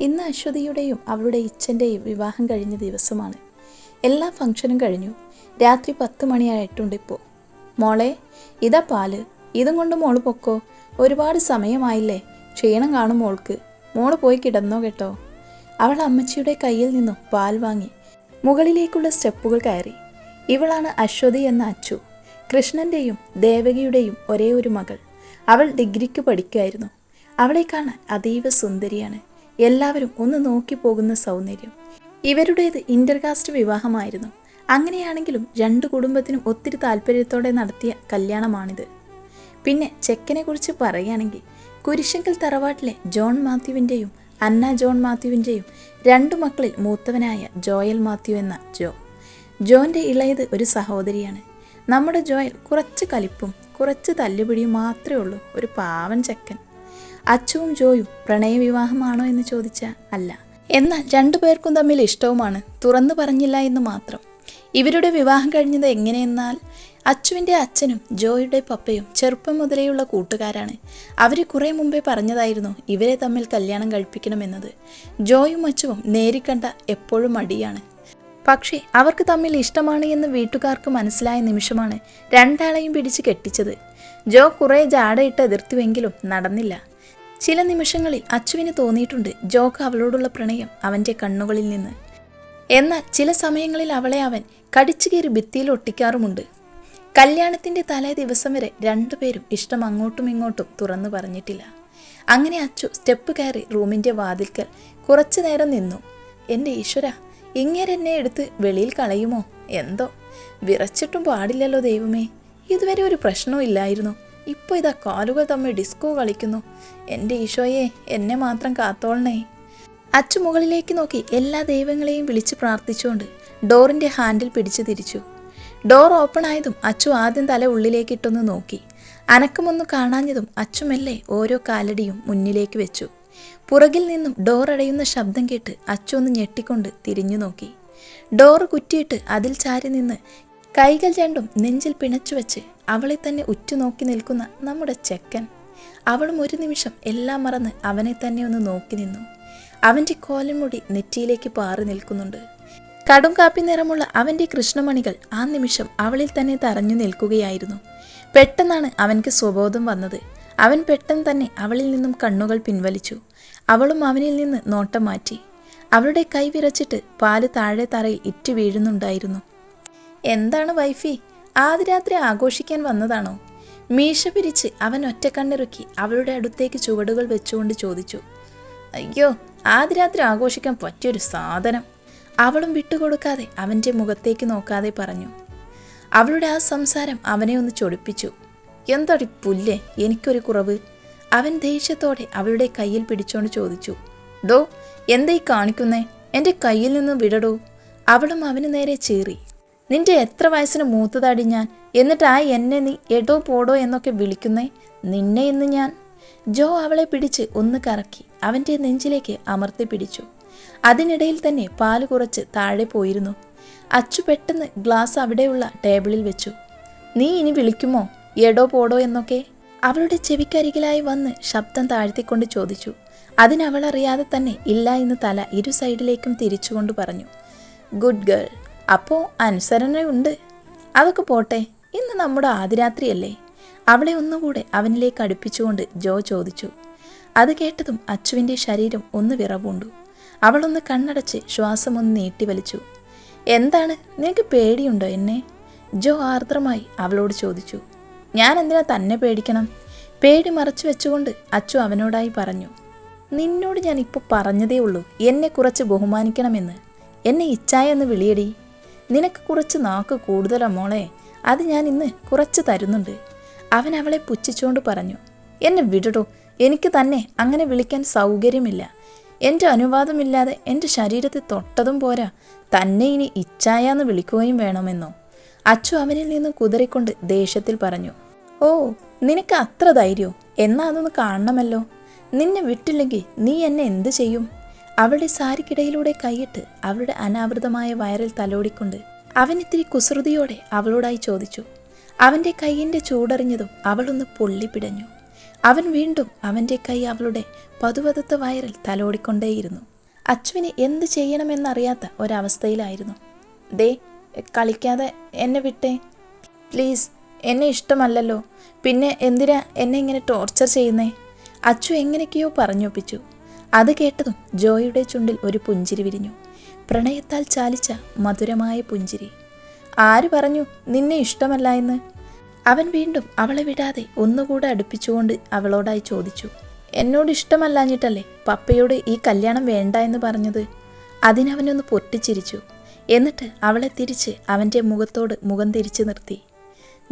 ഇന്ന് അശ്വതിയുടെയും അവളുടെ ഇച്ഛന്റെയും വിവാഹം കഴിഞ്ഞ ദിവസമാണ്. എല്ലാ ഫംഗ്ഷനും കഴിഞ്ഞു. രാത്രി പത്ത് മണിയായിട്ടുണ്ട് ഇപ്പോൾ മോളെ ഇതാ പാൽ. ഇതും കൊണ്ട് മോൾ പൊക്കോ. ഒരുപാട് സമയമായില്ലേ. ക്ഷീണം കാണും മോൾക്ക്. മോൾ പോയി കിടന്നോ കേട്ടോ. അവൾ അമ്മച്ചിയുടെ കയ്യിൽ നിന്നും പാൽ വാങ്ങി മുകളിലേക്കുള്ള സ്റ്റെപ്പുകൾ കയറി. ഇവളാണ് അശ്വതി എന്ന അച്ചു. കൃഷ്ണന്റെയും ദേവകിയുടെയും ഒരേ ഒരു മകൾ. അവൾ ഡിഗ്രിക്ക് പഠിക്കുമായിരുന്നു അവളെ കാണാൻ അതീവ സുന്ദരിയാണ്. എല്ലാവരും ഒന്ന് നോക്കി പോകുന്ന സൗന്ദര്യം. ഇവരുടേത് ഇന്റർകാസ്റ്റ് വിവാഹമായിരുന്നു. അങ്ങനെയാണെങ്കിലും രണ്ട് കുടുംബത്തിനും ഒത്തിരി താല്പര്യത്തോടെ നടത്തിയ കല്യാണമാണിത്. പിന്നെ ചെക്കനെ കുറിച്ച് പറയുകയാണെങ്കിൽ കുരിശങ്കൽ തറവാട്ടിലെ ജോൺ മാത്യുവിന്റെയും അന്ന ജോൺ മാത്യുവിന്റെയും രണ്ടു മക്കളിൽ മൂത്തവനായ ജോയൽ മാത്യു എന്ന ജോ. ജോന്റെ ഇളയത് ഒരു സഹോദരിയാണ്. നമ്മുടെ ജോയൽ കുറച്ച് കലിപ്പും കുറച്ച് തല്ലുപിടിയും മാത്രമേ ഉള്ളൂ. ഒരു പാവൻ ചെക്കൻ. അച്ചുവും ജോയും പ്രണയവിവാഹമാണോ എന്ന് ചോദിച്ച അല്ല. എന്നാൽ രണ്ടു പേർക്കും തമ്മിൽ ഇഷ്ടവുമാണ്. തുറന്നു പറഞ്ഞില്ല എന്ന് മാത്രം. ഇവരുടെ വിവാഹം കഴിഞ്ഞത് എങ്ങനെയെന്നാൽ അച്ചുവിന്റെ അച്ഛനും ജോയുടെ പപ്പയും ചെറുപ്പം മുതലേയുള്ള കൂട്ടുകാരാണ്. അവർ കുറേ മുമ്പേ പറഞ്ഞതായിരുന്നു ഇവരെ തമ്മിൽ കല്യാണം കഴിപ്പിക്കണമെന്നത്. ജോയും അച്ചുവും നേരിക്കണ്ട എപ്പോഴും മടിയാണ്. പക്ഷേ അവർക്ക് തമ്മിൽ ഇഷ്ടമാണ് എന്ന് വീട്ടുകാർക്ക് മനസ്സിലായ നിമിഷമാണ് രണ്ടാളെയും പിടിച്ച് കെട്ടിച്ചത്. ജോ കുറേ ജാടയിട്ട് എതിർത്തുവെങ്കിലും നടന്നില്ല. ചില നിമിഷങ്ങളിൽ അച്ചുവിന് തോന്നിയിട്ടുണ്ട് ജോക്ക് അവളോടുള്ള പ്രണയം അവന്റെ കണ്ണുകളിൽ നിന്ന്. എന്നാൽ ചില സമയങ്ങളിൽ അവളെ അവൻ കടിച്ചു കയറി ഭിത്തിയിൽ ഒട്ടിക്കാറുമുണ്ട്. കല്യാണത്തിന്റെ തലേ ദിവസം വരെ രണ്ടുപേരും ഇഷ്ടം അങ്ങോട്ടും ഇങ്ങോട്ടും തുറന്നു പറഞ്ഞിട്ടില്ല. അങ്ങനെ അച്ചു സ്റ്റെപ്പ് കയറി റൂമിന്റെ വാതിൽക്കൽ കുറച്ചു നേരം നിന്നു. എന്റെ ഈശ്വര ഇങ്ങനെ എന്നെ എടുത്ത് വെളിയിൽ കളയുമോ? എന്തോ വിറച്ചിട്ടും പാടില്ലല്ലോ ദൈവമേ. ഇതുവരെ ഒരു പ്രശ്നവും ഇല്ലായിരുന്നു. ഇപ്പോൾ ഇതാ കാലുകൾ തമ്മിൽ ഡിസ്കോ കളിക്കുന്നു. എന്റെ ഈശോയെ എന്നെ മാത്രം കാത്തോളണേ. അച്ചു മുകളിലേക്ക് നോക്കി എല്ലാ ദൈവങ്ങളെയും വിളിച്ച് പ്രാർത്ഥിച്ചുകൊണ്ട് ഡോറിന്റെ ഹാൻഡിൽ പിടിച്ചു തിരിച്ചു. ഡോർ ഓപ്പൺ ആയതും അച്ചു ആദ്യം തല ഉള്ളിലേക്കിട്ടൊന്ന് നോക്കി. അനക്കമൊന്നു കാണാഞ്ഞതും അച്ചുമെല്ലെ ഓരോ കാലടിയും മുന്നിലേക്ക് വെച്ചു. പുറകിൽ നിന്നും ഡോർ അടയുന്ന ശബ്ദം കേട്ട് അച്ചു ഒന്ന് ഞെട്ടിക്കൊണ്ട് തിരിഞ്ഞു നോക്കി. ഡോർ കുറ്റിയിട്ട് അതിൽ ചാരി നിന്ന് കൈകൾ രണ്ടും നെഞ്ചിൽ പിണച്ചു വെച്ച് അവളെ തന്നെ ഉറ്റുനോക്കി നിൽക്കുന്ന നമ്മുടെ ചെക്കൻ. അവളും ഒരു നിമിഷം എല്ലാം മറന്ന് അവനെ തന്നെ ഒന്ന് നോക്കി നിന്നു. അവന്റെ കോലമുടി നെറ്റിയിലേക്ക് പാറി നിൽക്കുന്നുണ്ട്. കടും കാപ്പി നിറമുള്ള അവന്റെ കൃഷ്ണമണികൾ ആ നിമിഷം അവളിൽ തന്നെ തറഞ്ഞു നിൽക്കുകയായിരുന്നു. പെട്ടെന്നാണ് അവൻക്ക് സ്വബോധം വന്നത്. അവൻ പെട്ടെന്ന് തന്നെ അവളിൽ നിന്നും കണ്ണുകൾ പിൻവലിച്ചു. അവളും അവനിൽ നിന്ന് നോട്ടം മാറ്റി. അവളുടെ കൈ വിറച്ചിട്ട് പാൽ താഴെ തറയിൽ ഇറ്റു വീഴുന്നുണ്ടായിരുന്നു. എന്താണ് വൈഫി? ആദ്യ രാത്രി ആഘോഷിക്കാൻ വന്നതാണോ? മീശ പിരിച്ച് അവൻ ഒറ്റക്കണ്ണിറുക്കി അവളുടെ അടുത്തേക്ക് ചുവടുകൾ വെച്ചുകൊണ്ട് ചോദിച്ചു. അയ്യോ ആദ്യ രാത്രി ആഘോഷിക്കാൻ പറ്റിയൊരു സാധനം. അവളും വിട്ടുകൊടുക്കാതെ അവന്റെ മുഖത്തേക്ക് നോക്കാതെ പറഞ്ഞു. അവളുടെ ആ സംസാരം അവനെ ഒന്ന് ചൊടിപ്പിച്ചു. എന്താടി പുല്ലേ? എനിക്കൊരു കുറവ്. അവൻ ദേഷ്യത്തോടെ അവളുടെ കയ്യിൽ പിടിച്ചോണ്ട് ചോദിച്ചു. ദോ എന്തായി കാണിക്കുന്നേ? എന്റെ കയ്യിൽ നിന്ന് വിടടോ. അവളും അവന് നേരെ ചീറി. നിന്റെ എത്ര വയസ്സിന് മൂത്തതാടി ഞാൻ? എന്നിട്ട് ആ എന്നെ നീ എടോ പോടോ എന്നൊക്കെ വിളിക്കുന്നേ? നിന്നെ ഇന്ന് ഞാൻ. ജോ അവളെ പിടിച്ച് ഒന്ന് കറക്കി അവന്റെ നെഞ്ചിലേക്ക് അമർത്തി പിടിച്ചു. അതിനിടയിൽ തന്നെ പാൽ കുറച്ച് താഴെ പോയിരുന്നു. അച്ചു പെട്ടെന്ന് ഗ്ലാസ് അവിടെയുള്ള ടേബിളിൽ വെച്ചു. നീ ഇനി വിളിക്കുമോ? എടോ പോടോ എന്നൊക്കെ? അവളുടെ ചെവിക്കരികിലായി വന്ന് ശബ്ദം താഴ്ത്തിക്കൊണ്ട് ചോദിച്ചു. അതിനവളറിയാതെ തന്നെ ഇല്ല എന്ന് തല ഇരു സൈഡിലേക്കും തിരിച്ചുകൊണ്ട് പറഞ്ഞു. Good girl. അപ്പോൾ അനുസരണയുണ്ട് അതൊക്കെ പോട്ടെ ഇന്ന് നമ്മുടെ ആദിരാത്രിയല്ലേ? അവളെ ഒന്നുകൂടെ അവനിലേക്ക് അടുപ്പിച്ചുകൊണ്ട് ജോ ചോദിച്ചു. അത് കേട്ടതും അച്ചുവിന്റെ ശരീരം ഒന്ന് വിറവുണ്ടു. അവളൊന്ന് കണ്ണടച്ച് ശ്വാസം ഒന്ന് നീട്ടി വലിച്ചു. എന്താണ് നിനക്ക് പേടിയുണ്ടോ എന്നെ? ജോ ആർദ്രമായി അവളോട് ചോദിച്ചു. ഞാൻ എന്തിനാ തന്നെ പേടിക്കണം? പേടി മറച്ചു വെച്ചുകൊണ്ട് അച്ചു അവനോടായി പറഞ്ഞു. നിന്നോട് ഞാൻ ഇപ്പോൾ പറഞ്ഞതേ ഉള്ളൂ എന്നെ കുറച്ച് ബഹുമാനിക്കണമെന്ന്. എന്നെ ഇച്ഛായ എന്ന് വിളിയടി. നിനക്ക് കുറച്ച് നാക്ക് കൂടുതലാ മോളെ. അത് ഞാൻ ഇന്ന് കുറച്ച് തരുന്നുണ്ട്. അവൻ അവളെ പുച്ഛിച്ചുകൊണ്ട് പറഞ്ഞു എന്നെ വിടടോ. എനിക്ക് തന്നെ അങ്ങനെ വിളിക്കാൻ സൗകര്യമില്ല. എന്റെ അനുവാദമില്ലാതെ എന്റെ ശരീരത്തിൽ തൊട്ടതും പോരാ. തന്നെ ഇനി ഇച്ഛായാന്ന് വിളിക്കുകയും വേണമെന്നോ? അച്ചു അവനിൽ നിന്ന് കുതറിക്കൊണ്ട് ദേഷ്യത്തിൽ പറഞ്ഞു ഓ നിനക്ക് അത്ര ധൈര്യോ? എന്നാ അതൊന്ന് കാണണമല്ലോ. നിന്നെ വിട്ടില്ലെങ്കിൽ നീ എന്നെ എന്ത് ചെയ്യും? അവളുടെ സാരിക്കിടയിലൂടെ കൈയിട്ട് അവളുടെ അനാവൃതമായ വയറിൽ തലോടിക്കൊണ്ട് അവൻ ഇത്തിരി കുസൃതിയോടെ അവളോടായി ചോദിച്ചു. അവന്റെ കൈയിന്റെ ചൂടറിഞ്ഞതും അവളൊന്ന് പൊള്ളിപ്പിടഞ്ഞു. അവൻ വീണ്ടും അവന്റെ കൈ അവളുടെ പതുപതുത്ത വയറിൽ തലോടിക്കൊണ്ടേയിരുന്നു. അച്ചുവിന് എന്ത് ചെയ്യണമെന്നറിയാത്ത ഒരവസ്ഥയിലായിരുന്നു. ദേ കളിക്കാതെ എന്നെ വിട്ടേ. പ്ലീസ് എന്നെ ഇഷ്ടമല്ലല്ലോ. പിന്നെ എന്തിനാ എന്നെ ഇങ്ങനെ ടോർച്ചർ ചെയ്യുന്നേ? അച്ചു എങ്ങനെയൊക്കെയോ പറഞ്ഞൊപ്പിച്ചു. അത് കേട്ടതും ജോയുടെ ചുണ്ടിൽ ഒരു പുഞ്ചിരി വിരിഞ്ഞു. പ്രണയത്താൽ ചാലിച്ച മധുരമായ പുഞ്ചിരി. ആര് പറഞ്ഞു നിന്നെ ഇഷ്ടമല്ല എന്ന്? അവൻ വീണ്ടും അവളെ വിടാതെ ഒന്നുകൂടെ അടുപ്പിച്ചുകൊണ്ട് അവളോടായി ചോദിച്ചു. എന്നോട് ഇഷ്ടമല്ലാഞ്ഞിട്ടല്ലേ പപ്പയോട് ഈ കല്യാണം വേണ്ട എന്ന് പറഞ്ഞത്? അതിനവനൊന്ന് പൊട്ടിച്ചിരിച്ചു. എന്നിട്ട് അവളെ തിരിച്ച് അവന്റെ മുഖത്തോട് മുഖം തിരിച്ചു നിർത്തി.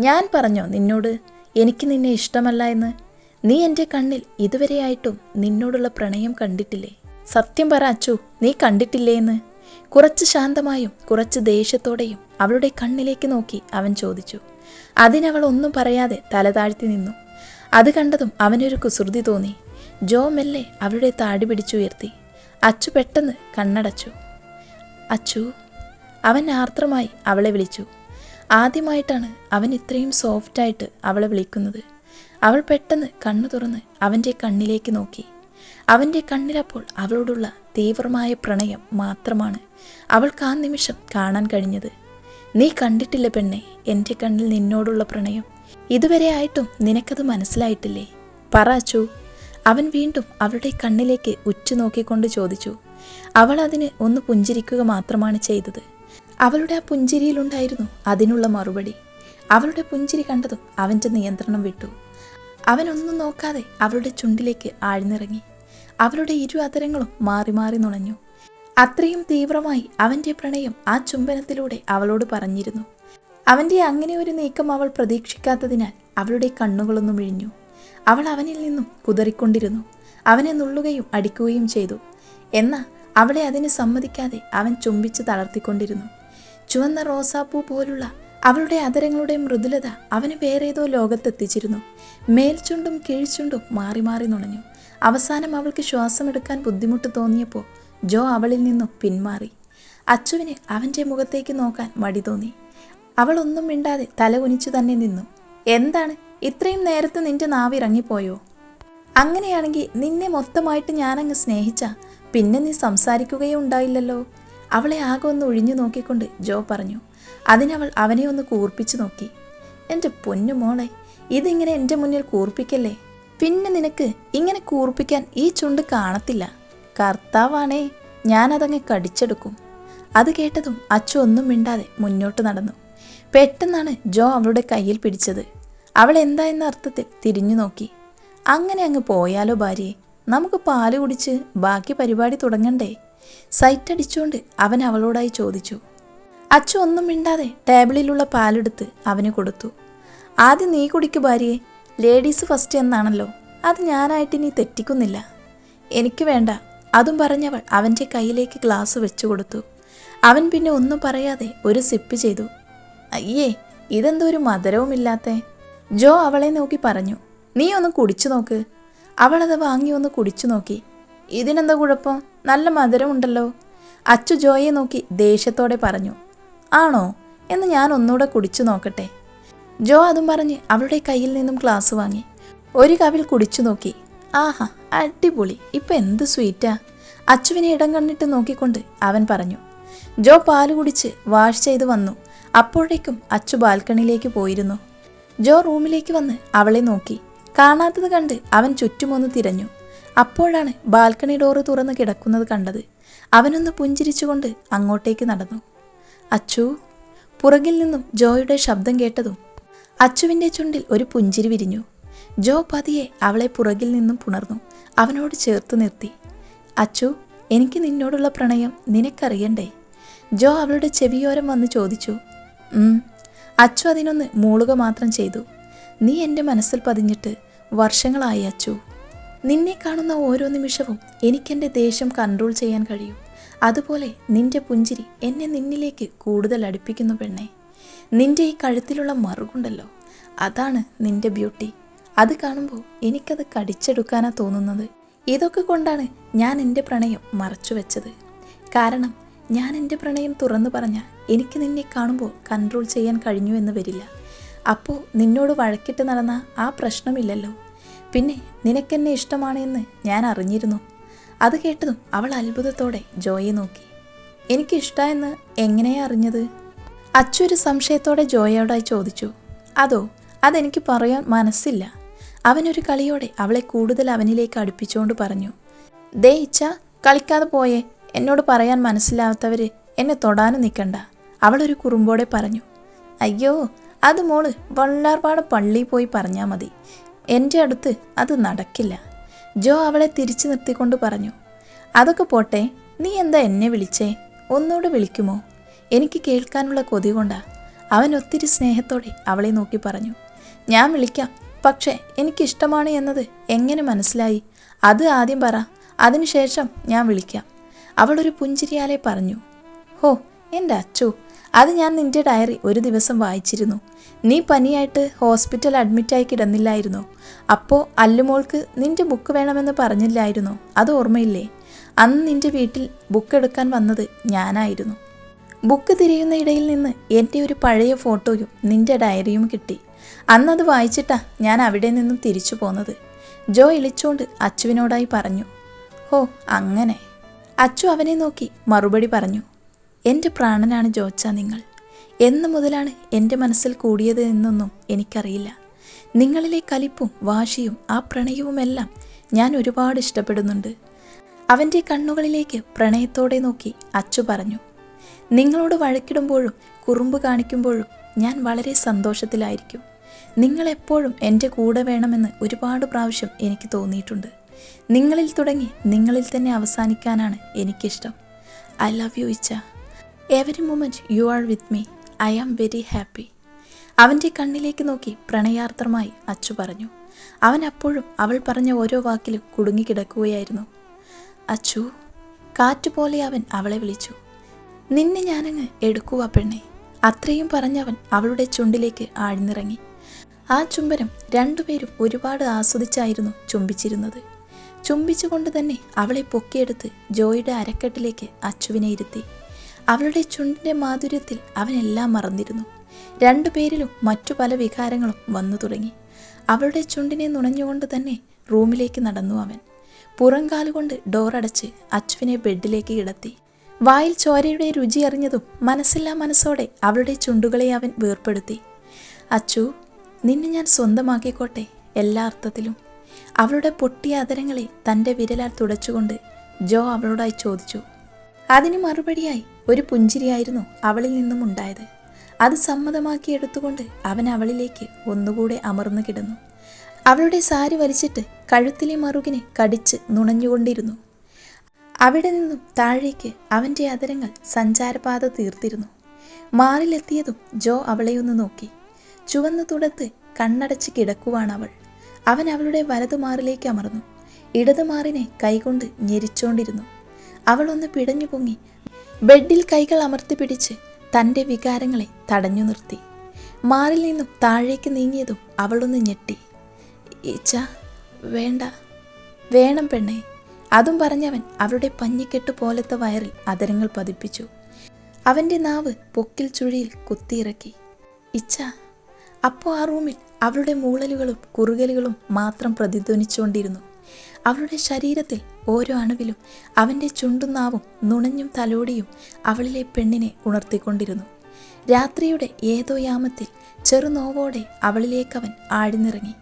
ഞാൻ പറഞ്ഞോ നിന്നോട് എനിക്ക് നിന്നെ ഇഷ്ടമല്ല എന്ന്? നീ എന്റെ കണ്ണിൽ ഇതുവരെയായിട്ടും നിന്നോടുള്ള പ്രണയം കണ്ടിട്ടില്ലേ? സത്യം പറ അച്ചു നീ കണ്ടിട്ടില്ലേന്ന്? കുറച്ച് ശാന്തമായും കുറച്ച് ദേഷ്യത്തോടെയും അവളുടെ കണ്ണിലേക്ക് നോക്കി അവൻ ചോദിച്ചു. അതിനവൾ ഒന്നും പറയാതെ തലതാഴ്ത്തി നിന്നു. അത് കണ്ടതും അവനൊരു കുസൃതി തോന്നി. ജോ മെല്ലെ അവളുടെ താടി പിടിച്ചുയർത്തി. അച്ചു പെട്ടെന്ന് കണ്ണടച്ചു. അച്ചു അവൻ ആർദ്രമായി അവളെ വിളിച്ചു. ആദ്യമായിട്ടാണ് അവൻ ഇത്രയും സോഫ്റ്റായിട്ട് അവളെ വിളിക്കുന്നത്. അവൾ പെട്ടെന്ന് കണ്ണു തുറന്ന് അവന്റെ കണ്ണിലേക്ക് നോക്കി. അവന്റെ കണ്ണിലപ്പോൾ അവളോടുള്ള തീവ്രമായ പ്രണയം മാത്രമാണ് അവൾക്ക് ആ നിമിഷം കാണാൻ കഴിഞ്ഞത്. നീ കണ്ടിട്ടില്ല പെണ്ണെ എന്റെ കണ്ണിൽ നിന്നോടുള്ള പ്രണയം. ഇതുവരെ ആയിട്ടും നിനക്കത് മനസ്സിലായിട്ടില്ലേ? പറ അച്ചു. അവൻ വീണ്ടും അവളുടെ കണ്ണിലേക്ക് ഉറ്റുനോക്കിക്കൊണ്ട് ചോദിച്ചു. അവൾ അതിന് ഒന്ന് പുഞ്ചിരിക്കുക മാത്രമാണ് ചെയ്തത്. അവളുടെ ആ പുഞ്ചിരിയിലുണ്ടായിരുന്നു അതിനുള്ള മറുപടി. അവളുടെ പുഞ്ചിരി കണ്ടതും അവന്റെ നിയന്ത്രണം വിട്ടു. അവനൊന്നും നോക്കാതെ അവളുടെ ചുണ്ടിലേക്ക് ആഴ്ന്നിറങ്ങി. അവളുടെ ഇരു അതരങ്ങളും മാറി മാറി നുണഞ്ഞു. അത്രയും തീവ്രമായി അവന്റെ പ്രണയം ആ ചുംബനത്തിലൂടെ അവളോട് പറഞ്ഞിരുന്നു. അവന്റെ അങ്ങനെ ഒരു നീക്കം അവൾ പ്രതീക്ഷിക്കാത്തതിനാൽ അവളുടെ കണ്ണുകളൊന്നും ഇഴിഞ്ഞു അവൾ അവനിൽ നിന്നും കുതറിക്കൊണ്ടിരുന്നു. അവനെ നുള്ളുകയും അടിക്കുകയും ചെയ്തു. എന്നാൽ അവളെ അതിന് സമ്മതിക്കാതെ അവൻ ചുംബിച്ച് തളർത്തിക്കൊണ്ടിരുന്നു. ചുവന്ന റോസാപ്പൂ പോലുള്ള അവളുടെ അതരങ്ങളുടെ മൃദുലത അവന് വേറേതോ ലോകത്തെത്തിച്ചിരുന്നു. മേൽച്ചുണ്ടും കീഴ്ച്ചുണ്ടും മാറി മാറി നുണഞ്ഞു. അവസാനം അവൾക്ക് ശ്വാസമെടുക്കാൻ ബുദ്ധിമുട്ട് തോന്നിയപ്പോൾ ജോ അവളിൽ നിന്നും പിന്മാറി. അച്ചുവിന് അവന്റെ മുഖത്തേക്ക് നോക്കാൻ മടി തോന്നി. അവൾ ഒന്നും മിണ്ടാതെ തല കുനിച്ചു തന്നെ നിന്നു. എന്താണ്? ഇത്രയും നേരത്തെ നിന്റെ നാവിറങ്ങിപ്പോയോ? അങ്ങനെയാണെങ്കിൽ നിന്നെ മൊത്തമായിട്ട് ഞാനങ്ങ് സ്നേഹിച്ച പിന്നെ നീ സംസാരിക്കുകയേ ഉണ്ടായില്ലല്ലോ അവളെ ആകെ ഒന്ന് ഒഴിഞ്ഞു നോക്കിക്കൊണ്ട് ജോ പറഞ്ഞു. അതിനവൾ അവനെ ഒന്ന് കൂർപ്പിച്ചു നോക്കി. എന്റെ പൊന്നു മോളെ ഇതിങ്ങനെ എന്റെ മുന്നിൽ കൂർപ്പിക്കല്ലേ? പിന്നെ നിനക്ക് ഇങ്ങനെ കൂർപ്പിക്കാൻ ഈ ചുണ്ട് കാണത്തില്ല. കർത്താവാണേ ഞാനതങ്ങ് കടിച്ചെടുക്കും. അത് കേട്ടതും അച്ചു ഒന്നും മിണ്ടാതെ മുന്നോട്ട് നടന്നു. പെട്ടെന്നാണ് ജോ അവളുടെ കയ്യിൽ പിടിച്ചത്. അവൾ എന്താ എന്ന അർത്ഥത്തിൽ തിരിഞ്ഞു നോക്കി. അങ്ങനെ അങ്ങ് പോയാലോ ഭാര്യയെ നമുക്ക് പാൽ കുടിച്ച് ബാക്കി പരിപാടി തുടങ്ങണ്ടേ? സൈറ്റ് അടിച്ചുകൊണ്ട് അവൻ അവളോടായി ചോദിച്ചു. അച്ചു ഒന്നും മിണ്ടാതെ ടേബിളിലുള്ള പാലെടുത്ത് അവന് കൊടുത്തു. ആദ്യം നീ കുടിക്കു ഭാര്യയെ. ലേഡീസ് ഫസ്റ്റ് എന്നാണല്ലോ. അത് ഞാനായിട്ട് നീ തെറ്റിക്കുന്നില്ല. എനിക്ക് വേണ്ട. അതും പറഞ്ഞവൾ അവന്റെ കയ്യിലേക്ക് ഗ്ലാസ് വെച്ചു കൊടുത്തു. അവൻ പിന്നെ ഒന്നും പറയാതെ ഒരു സിപ്പ് ചെയ്തു. അയ്യേ ഇതെന്തോ ഒരു മധുരവുമില്ലാത്തേ. ജോ അവളെ നോക്കി പറഞ്ഞു. നീ ഒന്ന് കുടിച്ചു നോക്ക്. അവളത് വാങ്ങി ഒന്ന് കുടിച്ചു നോക്കി. ഇതിനെന്താ കുഴപ്പം? നല്ല മധുരമുണ്ടല്ലോ. അച്ചു ജോയെ നോക്കി ദേഷ്യത്തോടെ പറഞ്ഞു. ആണോ എന്ന് ഞാൻ ഒന്നുകൂടെ കുടിച്ചു നോക്കട്ടെ. ജോ അതും പറഞ്ഞ് അവളുടെ കയ്യിൽ നിന്നും ഗ്ലാസ് വാങ്ങി. ഒരു കവിൽ കുടിച്ചു നോക്കി. ആഹാ അടിപൊളി. ഇപ്പം എന്ത് സ്വീറ്റാ? അച്ചുവിനെ ഇടം കണ്ടിട്ട് നോക്കിക്കൊണ്ട് അവൻ പറഞ്ഞു. ജോ പാൽ കുടിച്ച് വാഷ് ചെയ്ത് വന്നു. അപ്പോഴേക്കും അച്ചു ബാൽക്കണിയിലേക്ക് പോയിരുന്നു. ജോ റൂമിലേക്ക് വന്ന് അവളെ നോക്കി. കാണാത്തത് കണ്ട് അവൻ ചുറ്റുമൊന്ന് തിരഞ്ഞു. അപ്പോഴാണ് ബാൽക്കണി ഡോറ് തുറന്ന് കിടക്കുന്നത് കണ്ടത്. അവനൊന്ന് പുഞ്ചിരിച്ചുകൊണ്ട് അങ്ങോട്ടേക്ക് നടന്നു. അച്ചു പുറകിൽ നിന്നും ജോയുടെ ശബ്ദം കേട്ടതും അച്ചുവിന്റെ ചുണ്ടിൽ ഒരു പുഞ്ചിരി വിരിഞ്ഞു. ജോ പതിയെ അവളെ പുറകിൽ നിന്നും പുണർന്നു. അവനോട് ചേർത്ത് നിർത്തി. അച്ചു എനിക്ക് നിന്നോടുള്ള പ്രണയം നിനക്കറിയണ്ടേ? ജോ അവളുടെ ചെവിയോരം വന്ന് ചോദിച്ചു. അച്ചു അതിനൊന്ന് മൂളുക മാത്രം ചെയ്തു. നീ എന്റെ മനസ്സിൽ പതിഞ്ഞിട്ട് വർഷങ്ങളായി അച്ചു. നിന്നെ കാണുന്ന ഓരോ നിമിഷവും എനിക്കെന്റെ ദേഷ്യം കൺട്രോൾ ചെയ്യാൻ കഴിയും. അതുപോലെ നിന്റെ പുഞ്ചിരി എന്നെ നിന്നിലേക്ക് കൂടുതൽ അടുപ്പിക്കുന്നു പെണ്ണെ. നിന്റെ ഈ കഴുത്തിലുള്ള മറുകുണ്ടല്ലോ അതാണ് നിന്റെ ബ്യൂട്ടി. അത് കാണുമ്പോൾ എനിക്കത് കടിച്ചെടുക്കാനാ തോന്നുന്നത്. ഇതൊക്കെ കൊണ്ടാണ് ഞാൻ എന്റെ പ്രണയം മറച്ചു വെച്ചത്. കാരണം ഞാൻ എന്റെ പ്രണയം തുറന്നു പറഞ്ഞാൽ എനിക്ക് നിന്നെ കാണുമ്പോൾ കൺട്രോൾ ചെയ്യാൻ കഴിഞ്ഞു എന്ന് വരില്ല. അപ്പോൾ നിന്നോട് വഴക്കിട്ട് നടന്ന ആ പ്രശ്നമില്ലല്ലോ. പിന്നെ നിനക്കെന്നെ ഇഷ്ടമാണ് എന്ന് ഞാൻ അറിഞ്ഞിരുന്നു. അത് കേട്ടതും അവൾ അത്ഭുതത്തോടെ ജോയെ നോക്കി. എനിക്കിഷ്ടമെന്ന് എങ്ങനെയാ അറിഞ്ഞത്? അച്ചൊരു സംശയത്തോടെ ജോയോടായി ചോദിച്ചു. അതോ അതെനിക്ക് പറയാൻ മനസ്സില്ല. അവനൊരു കളിയോടെ അവളെ കൂടുതൽ അവനിലേക്ക് അടുപ്പിച്ചുകൊണ്ട് പറഞ്ഞു. ദേ ഇച്ച കളിക്കാതെ പോയേ. എന്നോട് പറയാൻ മനസ്സിലാവാത്തവർ എന്നെ തൊടാനും നിൽക്കണ്ട അവളൊരു കുറുമ്പോടെ പറഞ്ഞു. അയ്യോ അത് മോൾ വള്ളാർപാട് പള്ളിയിൽ പോയി പറഞ്ഞാൽ മതി. എന്റെ അടുത്ത് അത് നടക്കില്ല. ജോ അവളെ തിരിച്ചു നിർത്തിക്കൊണ്ട് പറഞ്ഞു അതൊക്കെ പോട്ടെ നീ എന്താ എന്നെ വിളിച്ചേ? ഒന്നുകൂടെ വിളിക്കുമോ? എനിക്ക് കേൾക്കാനുള്ള കൊതി കൊണ്ടാ. അവൻ ഒത്തിരി സ്നേഹത്തോടെ അവളെ നോക്കി പറഞ്ഞു ഞാൻ വിളിക്കാം പക്ഷേ എനിക്കിഷ്ടമാണ് എന്നത് എങ്ങനെ മനസ്സിലായി? അത് ആദ്യം പറ അതിനുശേഷം ഞാൻ വിളിക്കാം. അവളൊരു പുഞ്ചിരിയാലെ പറഞ്ഞു ഹോ എന്റെ അച്ചു അത് ഞാൻ നിന്റെ ഡയറി ഒരു ദിവസം വായിച്ചിരുന്നു. നീ പനിയായിട്ട് ഹോസ്പിറ്റൽ അഡ്മിറ്റായി കിടന്നില്ലായിരുന്നു. അപ്പോൾ അല്ലുമോൾക്ക് നിന്റെ ബുക്ക് വേണമെന്ന് പറഞ്ഞില്ലായിരുന്നു. അത് ഓർമ്മയില്ലേ? അന്ന് നിന്റെ വീട്ടിൽ ബുക്ക് എടുക്കാൻ വന്നത് ഞാനായിരുന്നു. ബുക്ക് തിരിയുന്ന ഇടയിൽ നിന്ന് എന്റെ ഒരു പഴയ ഫോട്ടോയും നിന്റെ ഡയറിയും കിട്ടി. അന്നത് വായിച്ചിട്ടാ ഞാൻ അവിടെ നിന്നും തിരിച്ചു പോന്നത്. ജോ ഇളിച്ചുകൊണ്ട് അച്ചുവിനോടായി പറഞ്ഞു ഹോ അങ്ങനെ. അച്ചു അവനെ നോക്കി മറുപടി പറഞ്ഞു എന്റെ പ്രാണനാണ് ജോച്ച നിങ്ങൾ. എന്ന് മുതലാണ് എന്റെ മനസ്സിൽ കൂടിയത് എന്നൊന്നും എനിക്കറിയില്ല. നിങ്ങളിലെ കലിപ്പും വാശിയും ആ പ്രണയവുമെല്ലാം ഞാൻ ഒരുപാട് ഇഷ്ടപ്പെടുന്നുണ്ട്. അവന്റെ കണ്ണുകളിലേക്ക് പ്രണയത്തോടെ നോക്കി അച്ചു പറഞ്ഞു. നിങ്ങളോട് വഴക്കിടുമ്പോഴും കുറുമ്പ് കാണിക്കുമ്പോഴും ഞാൻ വളരെ സന്തോഷത്തിലായിരിക്കും. നിങ്ങളെപ്പോഴും എന്റെ കൂടെ വേണമെന്ന് ഒരുപാട് പ്രാവശ്യം എനിക്ക് തോന്നിയിട്ടുണ്ട്. നിങ്ങളിൽ തുടങ്ങി നിങ്ങളിൽ തന്നെ അവസാനിക്കാനാണ് എനിക്കിഷ്ടം. I love you each every moment you are with me I am very happy അവന്റെ കണ്ണിലേക്ക് നോക്കി പ്രണയാർത്ഥമായി അച്ചു പറഞ്ഞു. അവൻ അപ്പോഴും അവൾ പറഞ്ഞ ഓരോ വാക്കിലും കുടുങ്ങിക്കിടക്കുകയായിരുന്നു. അച്ചു കാറ്റുപോലെ അവൻ അവളെ വിളിച്ചു. നിന്നെ ഞാനങ്ങ് എടുക്കുക പെണ്ണെ. അത്രയും പറഞ്ഞവൻ അവളുടെ ചുണ്ടിലേക്ക് ആഴ്ന്നിറങ്ങി. ആ ചുംബനം രണ്ടുപേരും ഒരുപാട് ആസ്വദിച്ചായിരുന്നു ചുംബിച്ചിരുന്നത്. ചുംബിച്ചുകൊണ്ട് തന്നെ അവളെ പൊക്കിയെടുത്ത് ജോയിയുടെ അരക്കെട്ടിലേക്ക് അച്ചുവിനെ ഇരുത്തി. അവളുടെ ചുണ്ടിന്റെ മാധുര്യത്തിൽ അവനെല്ലാം മറന്നിരുന്നു. രണ്ടുപേരിലും മറ്റു പല വികാരങ്ങളും വന്നു തുടങ്ങി. അവളുടെ ചുണ്ടിനെ നുണഞ്ഞുകൊണ്ട് തന്നെ റൂമിലേക്ക് നടന്നു അവൻ. പുറംകാലുകൊണ്ട് ഡോറടച്ച് അച്ചുവിനെ ബെഡിലേക്ക് കിടത്തി. വായിൽ ചോരയുടെ രുചി അറിഞ്ഞതും മനസ്സില്ലാ മനസ്സോടെ അവളുടെ ചുണ്ടുകളെ അവൻ വേർപ്പെടുത്തി. അച്ചു നിന്നെ ഞാൻ സ്വന്തമാക്കിക്കോട്ടെ എല്ലാ അർത്ഥത്തിലും. അവളുടെ പൊട്ടിയ അതരങ്ങളെ തന്റെ വിരലാൽ തുടച്ചുകൊണ്ട് ജോ അവളോടായി ചോദിച്ചു. അതിന് മറുപടിയായി ഒരു പുഞ്ചിരിയായിരുന്നു അവളിൽ നിന്നും ഉണ്ടായത്. അത് സമ്മതമാക്കി എടുത്തുകൊണ്ട് അവൻ അവളിലേക്ക് ഒന്നുകൂടെ അമർന്നു കിടന്നു. അവളുടെ സാരി വലിച്ചിട്ട് കഴുത്തിലെ മറുകിനെ കടിച്ച് നുണഞ്ഞുകൊണ്ടിരുന്നു. അവിടെ നിന്നും താഴേക്ക് അവന്റെ അതരങ്ങൾ സഞ്ചാരപാത തീർത്തിരുന്നു. മാറിലെത്തിയതും ജോ അവളെയൊന്ന് നോക്കി. ചുവന്ന തുടത്ത് കണ്ണടച്ച് കിടക്കുവാണ് അവൾ അവൻ അവളുടെ വലതുമാറിലേക്ക് അമർന്നു. ഇടതുമാറിനെ കൈകൊണ്ട് ഞെരിച്ചോണ്ടിരുന്നു. അവൾ ഒന്ന് പിടഞ്ഞു പൊങ്ങി. ബെഡിൽ കൈകൾ അമർത്തി പിടിച്ച് തന്റെ വികാരങ്ങളെ തടഞ്ഞു നിർത്തി. മാറിൽ നിന്നും താഴേക്ക് നീങ്ങിയതും അവളൊന്ന് ഞെട്ടി. ഈച്ച വേണ്ട. വേണം പെണ്ണേ. അതും പറഞ്ഞവൻ അവളുടെ പഞ്ഞിക്കെട്ട് പോലത്തെ വയറിൽ അതരങ്ങൾ പതിപ്പിച്ചു. അവന്റെ നാവ് പൊക്കിൽ ചുഴിയിൽ കുത്തിയിറക്കി. ഇച്ച അപ്പോൾ ആ റൂമിൽ അവളുടെ മൂളലുകളും കുറുകലുകളും മാത്രം പ്രതിധ്വനിച്ചുകൊണ്ടിരുന്നു. അവളുടെ ശരീരത്തിൽ ഓരോ അണുവിലും അവന്റെ ചുണ്ടുനാവും നുണഞ്ഞും തലോടിയും അവളിലെ പെണ്ണിനെ ഉണർത്തിക്കൊണ്ടിരുന്നു. രാത്രിയുടെ ഏതോ യാമത്തിൽ ചെറുനോവോടെ അവളിലേക്കവൻ ആഴ്ന്നിറങ്ങി.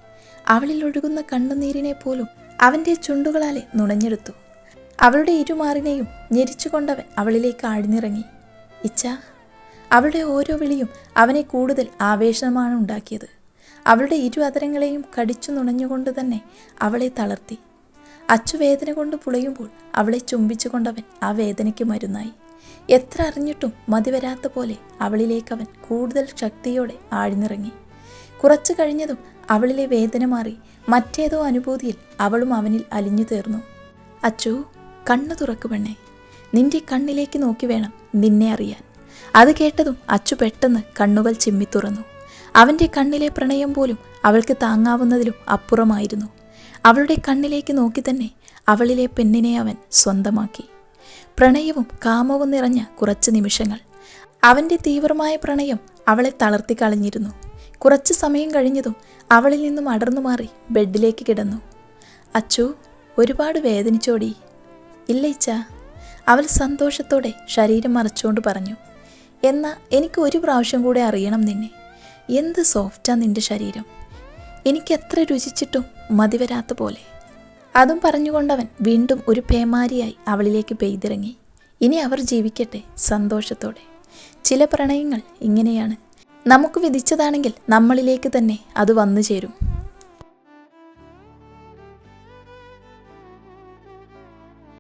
അവളിൽ ഒഴുകുന്ന കണ്ണുനീരിനെ പോലും അവന്റെ ചുണ്ടുകളാലെ നുണഞ്ഞെടുത്തു. അവളുടെ ഇരുമാറിനെയും ഞെരിച്ചുകൊണ്ടവൻ അവളിലേക്ക് ആഴ്ന്നിറങ്ങി. ഇച്ച അവളുടെ ഓരോ വിളിയും അവനെ കൂടുതൽ ആവേശമാണ് ഉണ്ടാക്കിയത്. അവളുടെ ഇരു അതരങ്ങളെയും കടിച്ചു നുണഞ്ഞുകൊണ്ട് തന്നെ അവളെ തളർത്തി. അച്ചു വേദന കൊണ്ട് പുളയുമ്പോൾ അവളെ ചുംബിച്ചുകൊണ്ടവൻ ആ വേദനയ്ക്ക് മരുന്നായി. എത്ര അറിഞ്ഞിട്ടും മതി വരാത്ത പോലെ അവളിലേക്കവൻ കൂടുതൽ ശക്തിയോടെ ആഴ്ന്നിറങ്ങി. കുറച്ചു കഴിഞ്ഞതും അവളിലെ വേദന മാറി മറ്റേതോ അനുഭൂതിയിൽ അവളും അവനിൽ അലിഞ്ഞു തീർന്നു. അച്ചു കണ്ണു തുറക്കു പെണ്ണേ. നിന്റെ കണ്ണിലേക്ക് നോക്കി വേണം നിന്നെ അറിയാൻ. അത് കേട്ടതും അച്ചു പെട്ടെന്ന് കണ്ണുകൾ ചിമ്മി തുറന്നു അവന്റെ കണ്ണിലെ പ്രണയം പോലും അവൾക്ക് താങ്ങാവുന്നതിലും അപ്പുറമായിരുന്നു. അവളുടെ കണ്ണിലേക്ക് നോക്കി തന്നെ അവളിലെ പെണ്ണിനെ അവൻ സ്വന്തമാക്കി. പ്രണയവും കാമവും നിറഞ്ഞ കുറച്ച് നിമിഷങ്ങൾ. അവന്റെ തീവ്രമായ പ്രണയം അവളെ തളർത്തി കളഞ്ഞിരുന്നു. കുറച്ച് സമയം കഴിഞ്ഞതും അവളിൽ നിന്നും അടർന്നു മാറി ബെഡിലേക്ക് കിടന്നു. അച്ചു ഒരുപാട് വേദനിച്ചോടി. ഇല്ല ഇച്ച അവൾ സന്തോഷത്തോടെ ശരീരം മറച്ചുകൊണ്ട് പറഞ്ഞു. എന്നാ എനിക്ക് ഒരു പ്രാവശ്യം കൂടെ അറിയണം നിന്നെ. എന്ത് സോഫ്റ്റാ നിന്റെ ശരീരം. എനിക്ക് എത്ര രുചിച്ചിട്ടും മതിവരാത്ത പോലെ. അതും പറഞ്ഞുകൊണ്ടവൻ വീണ്ടും ഒരു പേമാരിയായി അവളിലേക്ക് പെയ്തിറങ്ങി. ഇനി അവർ ജീവിക്കട്ടെ സന്തോഷത്തോടെ. ചില പ്രണയങ്ങൾ ഇങ്ങനെയാണ്. നമുക്ക് വിധിച്ചതാണെങ്കിൽ നമ്മളിലേക്ക് തന്നെ അത് വന്നു ചേരും